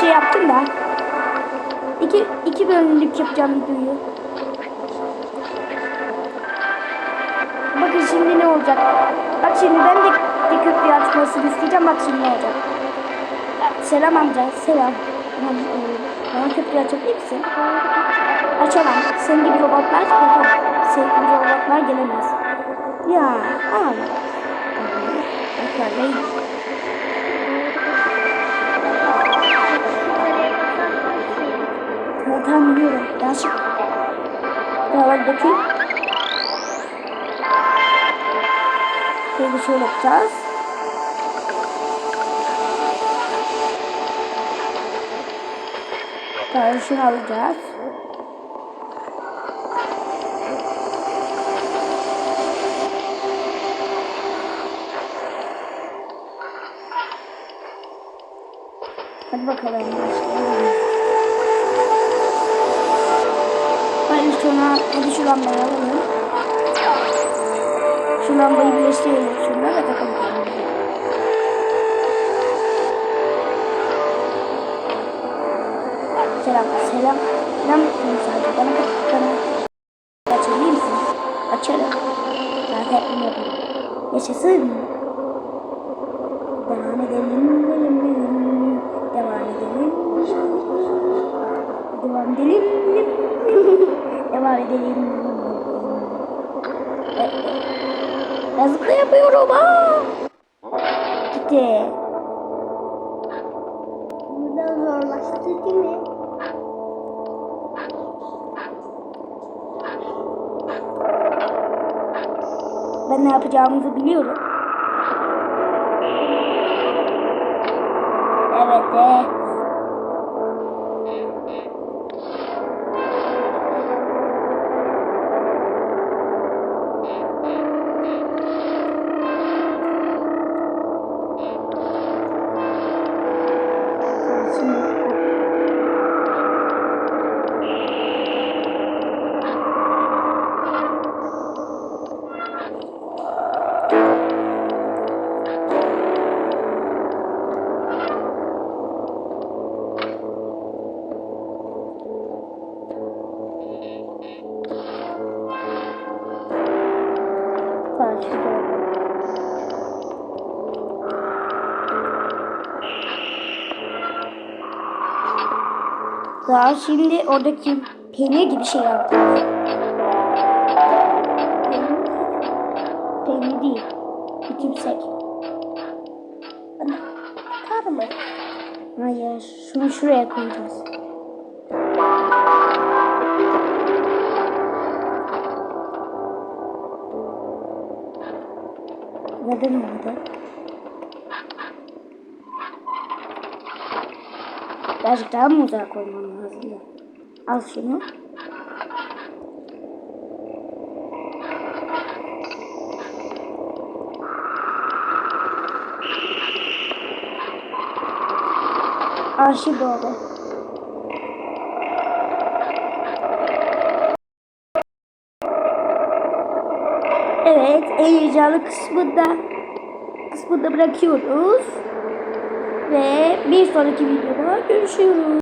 şey yaptım da. İki, iki bölümlük yapacağım videoyu. Bakın şimdi ne olacak? Bak şimdi ben de, de köprüyü açmasını isteyeceğim. Bak şimdi ne olacak? Selam amca, selam. E, bana köprüyü açabilir misin? Açamam. Senin gibi robotlar yapamam. Senin gibi robotlar gelemez. Ya, al. Bakar bey. Biliyorum. Yanlışlık. Daha dökeyim. Şöyle şöyle yapacağız. Tamam şunu alacağız. Hadi bakalım başlayalım. Lambayı alalım. Şu lambayı birleştirelim şunları da takalım. Selam, selam. Selam diyorum sadece. Bana bana açabilir misin? Açarım. Zaten bunu yaparım. Yaşasın. Devam edelim. Devam edelim. Devam edelim. Devam edelim. E, e, Yazıkla yapıyorum ha. Gitti. Burada zorlaştı değil mi? Ben ne yapacağımızı biliyorum. Evet de. Daha şimdi oradaki peynir gibi şey yapacağız. Peynir değil. Bir tümsek. Kar mı? Hayır. Şunu şuraya koyacağız. Neden olmadı? Birazcık daha mı uzağa koymam lazım? Al şunu. Arşiv doğru. Evet, en heyecanlı kısmında kısmında bırakıyoruz. Ve bir sonraki videoda görüşürüz.